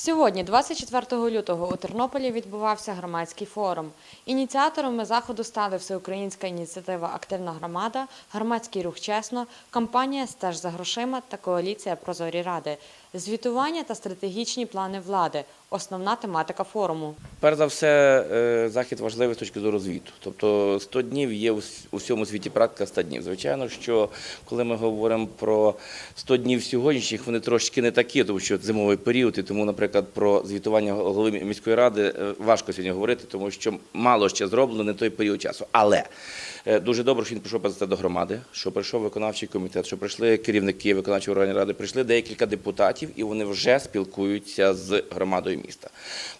Сьогодні, 24 лютого, у Тернополі відбувався громадський форум. Ініціаторами заходу стали Всеукраїнська ініціатива Активна громада, громадський рух чесно, кампанія Стеж за грошима та коаліція Прозорі ради, звітування та стратегічні плани влади. Основна тематика форуму. Перш за все, е, захід важливий з точки зору звіту. Тобто 100 днів є у всьому світі практика 100 днів. Звичайно, що коли ми говоримо про 100 днів сьогоднішніх, вони трошки не такі, тому що зимовий період, і тому, наприклад, про звітування голови міської ради е, важко сьогодні говорити, тому що мало ще зроблено не той період часу. Але е, дуже добре, що він прийшов президент до громади, що прийшов виконавчий комітет, що прийшли керівники виконавчої ради, прийшли декілька депутатів, і вони вже спілкуються з громадою міста.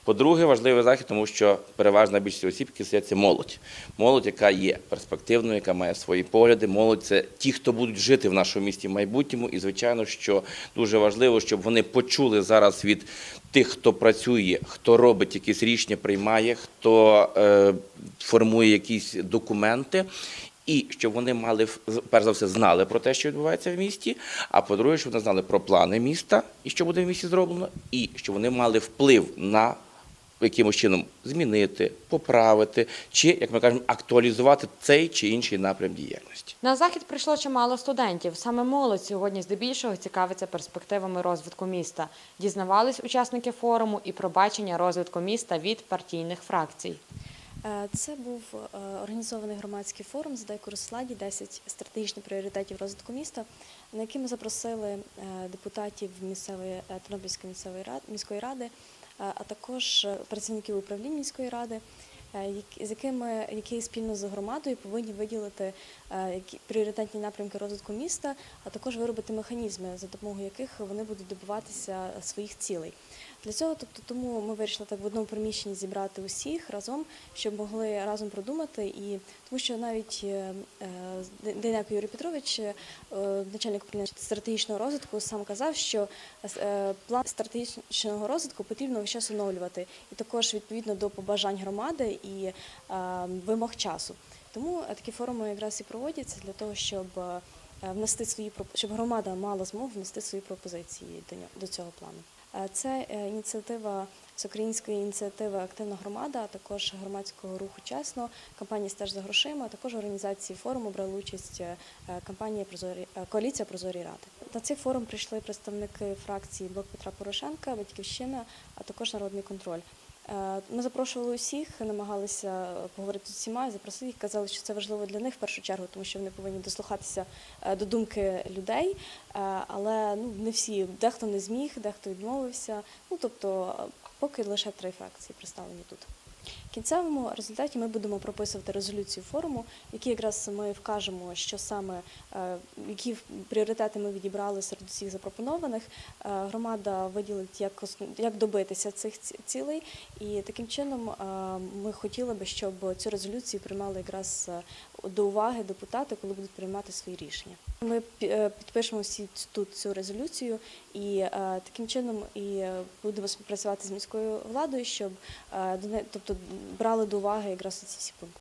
По-друге, важливий захід, тому що переважна більшість осіб, які сидять, це молодь. Молодь, яка є перспективною, яка має свої погляди. Молодь це ті, хто будуть жити в нашому місті в майбутньому. І звичайно, що дуже важливо, щоб вони почули зараз від тих, хто працює, хто робить якісь рішення, приймає, хто е, формує якісь документи. І щоб вони мали перш за все знали про те, що відбувається в місті. А по-друге, щоб вони знали про плани міста і що буде в місті зроблено, і щоб вони мали вплив на якимось чином змінити, поправити, чи, як ми кажемо, актуалізувати цей чи інший напрям діяльності. На захід прийшло чимало студентів. Саме молодь сьогодні здебільшого цікавиться перспективами розвитку міста. Дізнавались учасники форуму і про бачення розвитку міста від партійних фракцій. Е, Це був е, організований громадський форум «Задай курс владі 10 стратегічних пріоритетів розвитку міста, на який ми запросили е, депутатів місцевої Тернопільської місцевої ради міської ради, а також працівників управління міської ради, з якими які спільно з громадою повинні виділити пріоритетні напрямки розвитку міста, а також виробити механізми, за допомогою яких вони будуть добиватися своїх цілей. Для цього, тобто, тому ми вирішили так в одному приміщенні зібрати усіх разом, щоб могли разом продумати. І тому, що навіть е, е, Дейнеко Юрій Петрович, е, начальник управління стратегічного розвитку, сам казав, що план стратегічного розвитку потрібно весь час оновлювати, і також відповідно до побажань громади і вимог часу. Тому такі форуми якраз і проводяться для того, щоб внести свої щоб громада мала змогу внести свої пропозиції до нього до цього плану. Е, Це е, ініціатива всеукраїнської ініціативи Активна громада, а також громадського руху чесно, кампанії Стеж за грошима, а також організації форуму брали участь е, кампанія Прозорі е, коаліція Прозорі ради. На цей форум прийшли представники фракції Блок Петра Порошенка, Батьківщина, а також Народний контроль. Е, Ми запрошували усіх, намагалися поговорити з усіма, запросити їх. Казали, що це важливо для них в першу чергу, тому що вони повинні дослухатися е, до думки людей. Е, Але ну не всі, дехто не зміг, дехто відмовився. Ну тобто, е, поки лише три фракції представлені тут. В кінцевому результаті ми будемо прописувати резолюцію форуму, в якій якраз ми вкажемо, що саме е, які пріоритети ми відібрали серед усіх запропонованих. Е, Громада виділить, як як добитися цих цілей, і таким чином е, ми хотіли би, щоб цю резолюцію приймали якраз до уваги депутати, коли будуть приймати свої рішення. Ми підпишемо всі тут цю резолюцію і таким чином і будемо співпрацювати з міською владою, щоб е, тобто брали до уваги якраз ці всі пункти.